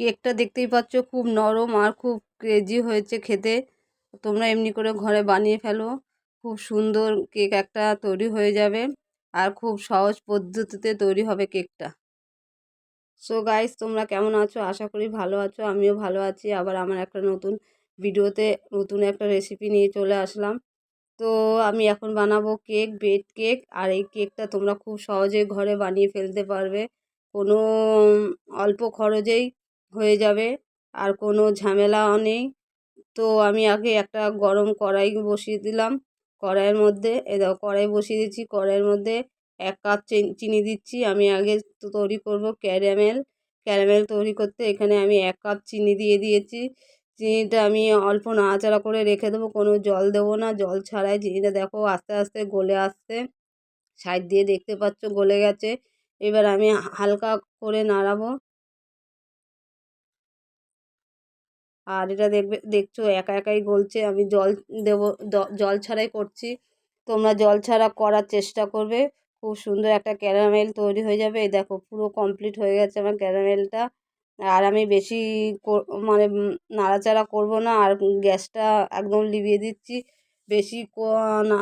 কেকটা দেখতেই পাচ্ছ খুব নরম আর খুব ক্রেজি হয়েছে খেতে। তোমরা এমনি করে ঘরে বানিয়ে ফেলো, খুব সুন্দর কেক একটা তৈরি হয়ে যাবে আর খুব সহজ পদ্ধতিতে তৈরি হবে কেকটা। সো গাইস তোমরা কেমন আছো? আশা করি ভালো আছো, আমিও ভালো আছি। আবার আমার একটা নতুন ভিডিওতে নতুন একটা রেসিপি নিয়ে চলে আসলাম। তো আমি এখন বানাবো কেক বেড কেক, আর এই কেকটা তোমরা খুব সহজেই ঘরে বানিয়ে ফেলতে পারবে। কোনো অল্প খরচেই হয়ে যাবে। আর কোনো ঝামেলাও নেই। তো আমি আগে একটা গরম কড়াই বসিয়ে দিলাম। কড়াইয়ের মধ্যে, এ দেখো কড়াই বসিয়ে দিচ্ছি। কড়াইয়ের মধ্যে এক কাপ চিনি দিচ্ছি। আমি আগে তৈরি করব ক্যারামেল। ক্যারামেল তৈরি করতে এখানে আমি এক কাপ চিনি দিয়ে দিয়েছি। চিনিটা আমি অল্প নাড়াচাড়া করে রেখে দেবো। কোনো জল দেবো না। জল ছাড়াই চিনিটা দেখো আস্তে আস্তে গলে আসছে। সাইড দিয়ে দেখতে পাচ্ছ গলে গেছে। এবার আমি হালকা করে নাড়াবো। আর এটা দেখবে, দেখছ একা একাই গলছে। আমি জল দেবো জল ছাড়াই করছি। তোমরা জল ছাড়া করার চেষ্টা করবে। খুব সুন্দর একটা ক্যারামেল তৈরি হয়ে যাবে। এই দেখো, পুরো কমপ্লিট হয়ে গেছে আমার ক্যারামেলটা। আর আমি বেশি মানে নাড়াচাড়া করব না। আর গ্যাসটা একদম লিভিয়ে দিচ্ছি। বেশি না,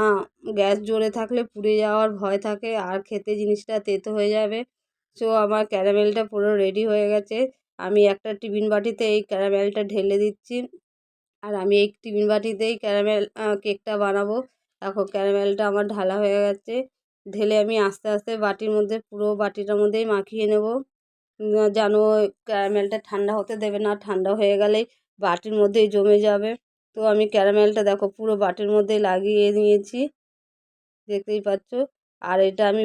গ্যাস জোরে থাকলে পুড়ে যাওয়ার ভয় থাকে। আর খেতে জিনিসটা তেতো হয়ে যাবে। সো আমার ক্যারামেলটা পুরো রেডি হয়ে গেছে। আমি একটা টিফিন বাটিতে এই ক্যারামেলটা ঢেলে দিচ্ছি। আর আমি এই টিফিন বাটিতেই ক্যারামেল কেকটা বানাবো। এখন ক্যারামেলটা আমার ঢালা হয়ে গেছে। ঢেলে আমি আস্তে আস্তে বাটির মধ্যে, পুরো বাটিটার মধ্যেই মাখিয়ে নেব। যেন ক্যারামেলটা ঠান্ডা হতে দেবে না, ঠান্ডা হয়ে গেলেই বাটির মধ্যেই জমে যাবে। তো আমি ক্যারামেলটা দেখো পুরো বাটির মধ্যেই লাগিয়ে নিয়েছি। দেখতেই পাচ্ছ? আর এটা আমি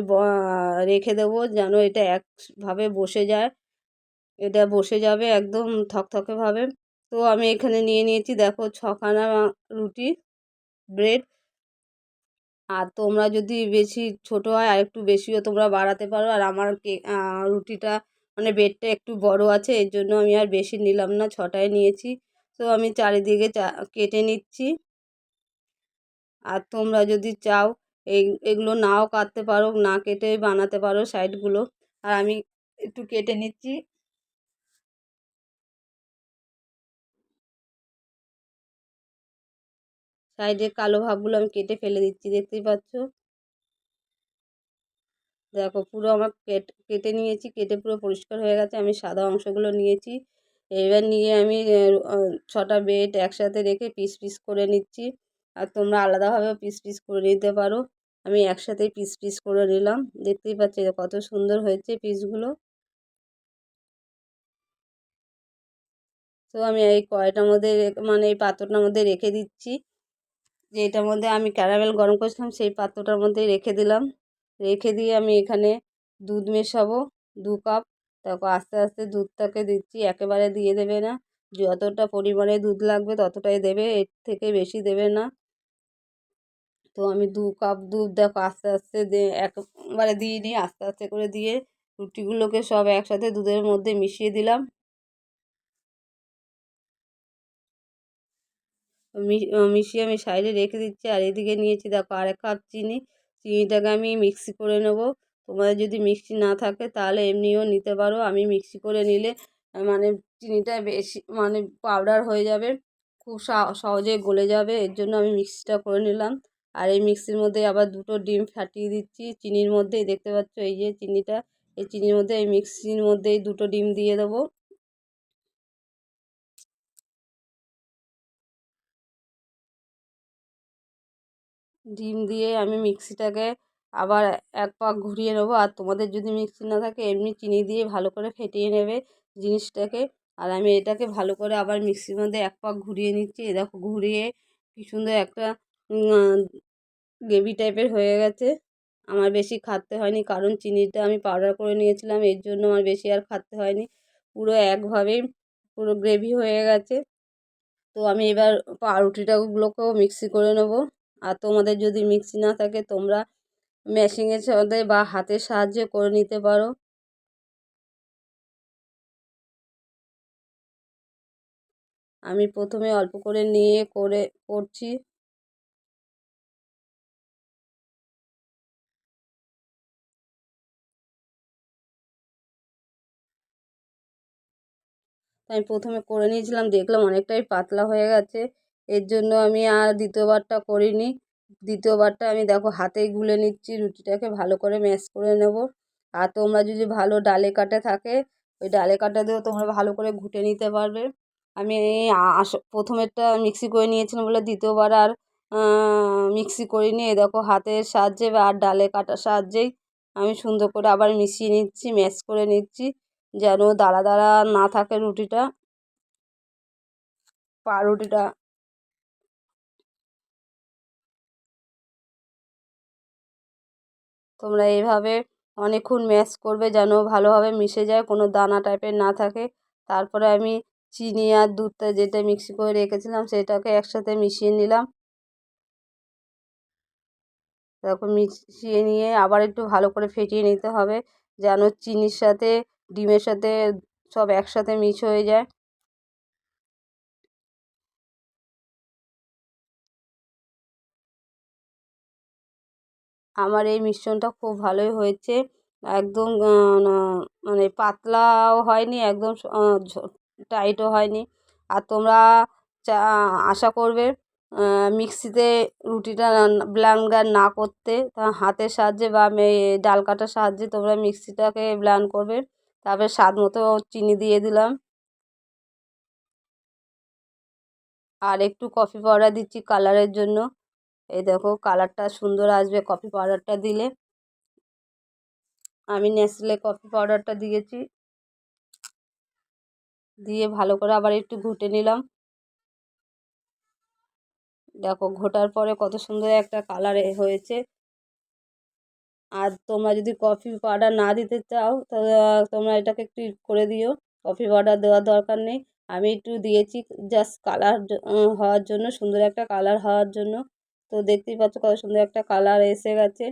রেখে দেবো যেন এটা একভাবে বসে যায়। এটা বসে যাবে একদম থকথকেভাবে তো আমি এখানে নিয়ে নিয়েছি দেখো ছখানা রুটি, ব্রেড। আর তোমরা যদি বেশি ছোট হয় আর একটু বেশিও তোমরা বাড়াতে পারো। আর আমার রুটিটা মানে ব্রেডটা একটু বড় আছে, এর জন্য আমি আর বেশি নিলাম না, ছটায় নিয়েছি। তো আমি চারিদিকে কেটে নিচ্ছি। আর তোমরা যদি চাও এই, এগুলো নাও কাটতে পারো, না কেটে বানাতে পারো সাইডগুলো আর আমি একটু কেটে নিচ্ছি। সাইডের কালো ভাগগুলো আমি কেটে ফেলে দিচ্ছি, দেখতেই পাচ্ছ? দেখো, পুরো আমার কেটে নিয়েছি, কেটে পুরো পরিষ্কার হয়ে গেছে, আমি সাদা অংশগুলো নিয়েছি। এবার নিয়ে আমি ছটা বেড একসাথে রেখে পিস পিস করে নিচ্ছি। আর তোমরা আলাদাভাবেও পিস পিস করে নিতে পারো। আমি একসাথেই পিস পিস করে নিলাম। দেখতেই পাচ্ছি কত সুন্দর হয়েছে পিসগুলো। তো আমি এই কয়টার মধ্যে মানে এই পাত্রটার মধ্যে রেখে দিচ্ছি। যে এটার মধ্যে আমি ক্যারামেল গরম করেছিলাম, সেই পাত্রটার মধ্যে রেখে দিলাম। রেখে দিয়ে আমি এখানে দুধ মেশাবো, দু কাপ। তারপর আস্তে আস্তে দুধটাকে দিচ্ছি, একেবারে দিয়ে দেবে না। যতটা পরিমাণে দুধ লাগবে, ততটাই দেবে, এর থেকে বেশি দেবে না। তো আমি দু কাপ দুধ, দেখো, আস্তে আস্তে একবারে দিয়ে নিই আস্তে আস্তে করে দিয়ে রুটিগুলোকে সব একসাথে দুধের মধ্যে মিশিয়ে দিলাম। মিশিয়ে আমি সাইডে রেখে দিচ্ছি, আর এদিকে নিয়েছি দেখো আর এক কাপ চিনি। চিনিটাকে আমি মিক্সি করে নেব। তোমাদের যদি মিক্সি না থাকে তাহলে এমনিও নিতে পারো। আমি মিক্সি করে নিলে মানে চিনিটা বেশি মানে পাউডার হয়ে যাবে, খুব সহজে গলে যাবে। এর জন্য আমি মিক্সিটা করে নিলাম। আর এই মিক্সির মধ্যে আবার দুটো ডিম ফাটিয়ে দিচ্ছি। চিনির মধ্যেই দেখতে পাচ্ছ এই যে চিনিটা, এই চিনির মধ্যে এই মিক্সির মধ্যেই দুটো ডিম দিয়ে দেবো। ডিম দিয়ে আমি মিক্সিটাকে আবার এক পাক ঘুরিয়ে নেব। আর তোমাদের যদি মিক্সি না থাকে, এমনি চিনি দিয়ে ভালো করে ফেটিয়ে নেবে জিনিসটাকে। আর আমি এটাকে ভালো করে আবার মিক্সির মধ্যে এক পাক ঘুরিয়ে নিচ্ছি। দেখো, ঘুরিয়ে কী সুন্দর একটা গ্রেভি টাইপের হয়ে গেছে। আমার বেশি খাটতে হয়নি, কারণ চিনিটা আমি পাউডার করে নিয়েছিলাম, এর জন্য আমার বেশি আর খাটতে হয়নি। পুরো একভাবেই পুরো গ্রেভি হয়ে গেছে। তো আমি এবার পাউরুটিটাগুলোকেও মিক্সি করে নেব। আর তোমাদের যদি মিক্সি না থাকে, তোমরা মেশিনের সাথে বা হাতের সাহায্যে করে নিতে পারো। আমি প্রথমে অল্প করে নিয়ে করে করছি। আমি প্রথমে করে নিয়েছিলাম, দেখলাম অনেকটাই পাতলা হয়ে গেছে। এর জন্য আমি আর দ্বিতীয়বারটা করিনি। দ্বিতীয়বারটা আমি দেখো হাতেই গুলে নিচ্ছি, রুটিটাকে ভালো করে ম্যাশ করে নেব। আর তোমরা যদি ভালো ডালে কাটে থাকে, ওই ডালে কাটা দিয়েও তোমরা ভালো করে ঘুটে নিতে পারবে। আমি আস, প্রথমেরটা মিক্সি করে নিয়েছিলাম বলে দ্বিতীয়বার আর মিক্সি করিনি। এই দেখো হাতের সাহায্যে বা আর ডালে কাটার সাহায্যেই আমি সুন্দর করে আবার মিশিয়ে নিচ্ছি, ম্যাশ করে নিচ্ছি, যেন দাঁড়া দাঁড়া না থাকে রুটিটা। পাউরুটিটা তোমরা এইভাবে অনেকক্ষণ ম্যাশ করবে যেন ভালোভাবে মিশে যায়, কোনো দানা টাইপের না থাকে। তারপরে আমি চিনি আর দুধটা যেটা মিক্সি করে রেখেছিলাম সেটাকে একসাথে মিশিয়ে নিলাম। তারপর মিশিয়ে নিয়ে আবার একটু ভালো করে ফেটিয়ে নিতে হবে যেন চিনির সাথে, ডিমের সাথে সব একসাথে মিক্স হয়ে যায়। আমার এই মিশ্রণটা খুব ভালোই হয়েছে। একদম মানে পাতলাও হয়নি, একদম টাইটও হয়নি। আর তোমরা চা, আশা করবে মিক্সিতে রুটিটা ব্লেন্ডার না করতে, তা হাতের সাহায্যে বা ডাল কাটার সাহায্যে তোমরা মিক্সিটাকে ব্লেন্ড করবে। তারপরে স্বাদ মতো চিনি দিয়ে দিলাম। আর একটু কফি পাউডার দিচ্ছি কালারের জন্য। এই দেখো কালারটা সুন্দর আসবে কফি পাউডারটা দিলে। আমি নেসলে কফি পাউডারটা দিয়েছি। দিয়ে ভালো করে আবার একটু ঘুটে নিলাম। দেখো ঘোটার পরে কত সুন্দর একটা কালার হয়েছে। আর তোমরা যদি কফি পাউডার না দিতে চাও, তাহলে তোমরা এটাকে একটু করে দিও। কফি পাউডার দেওয়ার দরকার নেই। আমি একটু দিয়েছি জাস্ট কালার হওয়ার জন্য, সুন্দর একটা কালার হওয়ার জন্য। তো দেখতেই পাচ্ছ কত সুন্দর একটা কালার এসে গেছে।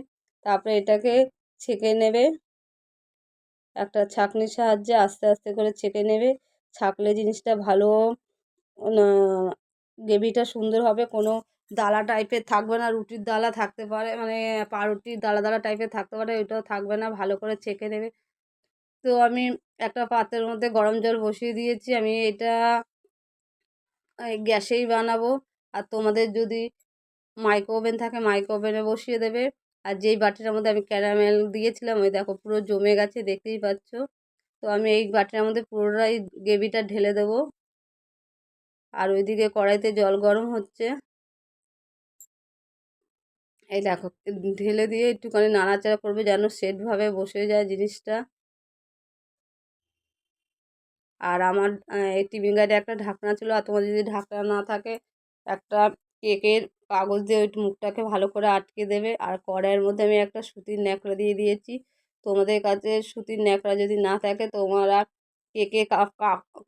তারপরে এটাকে ছেঁকে নেবে। একটা ছাঁকনির সাহায্যে আস্তে আস্তে করে ছেঁকে নেবে। ছাঁকলে জিনিসটা ভালো গ্রেভিটা সুন্দর হবে। কোনো দালা টাইপের থাকবে না, রুটির দালা থাকতে পারে মানে পাউরুটির দালা দালা টাইপের থাকতে পারে, ওইটাও থাকবে না। ভালো করে ছেঁকে নেবে। তো আমি একটা পাত্রের মধ্যে গরম জল বসিয়ে দিয়েছি। আমি এটা গ্যাসেই বানাবো। আর তোমাদের যদি মাইক্রো ওভেন থাকে মাইক্রো ওভেনে বসিয়ে দেবে। আর যেই বাটিটার মধ্যে আমি ক্যারামেল দিয়েছিলাম, ওই দেখো পুরো জমে গেছে, দেখতেই পাচ্ছ। তো আমি এই বাটিটার মধ্যে পুরোটাই গ্রেভিটা ঢেলে দেবো। আর ওইদিকে কড়াইতে জল গরম হচ্ছে। এই দেখো, ঢেলে দিয়ে একটুখানি নাড়াচাড়া করবে যেন সেটভাবে বসে যায় জিনিসটা। আর আমার এই টিফিন গাইডে একটা ঢাকনা ছিল, আর তোমার যদি ঢাকনা না থাকে, একটা কেকের কাগজ দিয়ে ওই মুখটাকে ভালো করে আটকে দেবে। আর কড়াইয়ের মধ্যে আমি একটা সুতির ন্যাকড়া দিয়ে দিয়েছি। তোমাদের কাছে সুতির ন্যাকড়া যদি না থাকে, তোমরা কেকে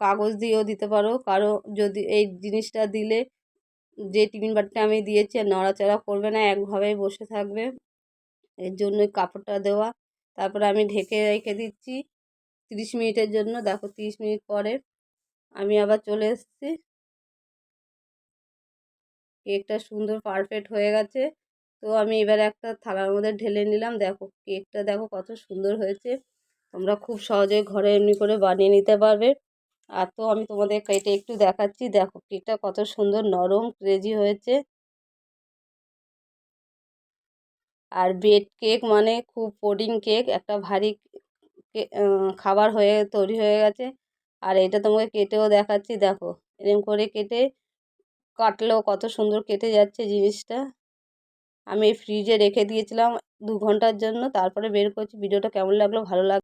কাগজ দিয়েও দিতে পারো। কারও যদি এই জিনিসটা দিলে যে টিফিন বাটিটা আমি দিয়েছি, আর নড়াচড়া করবে না, একভাবেই বসে থাকবে। এর জন্যই কাপড়টা দেওয়া। তারপরে আমি ঢেকে রেখে দিচ্ছি। তিরিশ মিনিটের জন্য, দেখো তিরিশ মিনিট পরে। আমি আবার চলে এসেছি। কেকটা সুন্দর পারফেক্ট হয়ে গেছে। তো আমি এবার একটা থালার মধ্যে ঢেলে নিলাম। দেখো, কেকটা দেখো কত সুন্দর হয়েছে। তোমরা খুব সহজে ঘরে এমনি করে বানিয়ে নিতে পারবে। আর তো আমি তোমাদের কেটে একটু দেখাচ্ছি। দেখো, কেকটা কত সুন্দর নরম ক্রেজি হয়েছে। আর বেড কেক মানে খুব পুডিং কেক একটা ভারী খাবার হয়ে, তৈরি হয়ে গেছে। আর এটা তোমাকে কেটেও দেখাচ্ছি। দেখো এরকম করে কেটে কাটলেও কত সুন্দর কেটে যাচ্ছে জিনিসটা। আমি ফ্রিজে রেখে দিয়েছিলাম দু ঘণ্টার জন্য, তারপরে বের করছি। ভিডিওটা কেমন লাগল, ভালো লাগ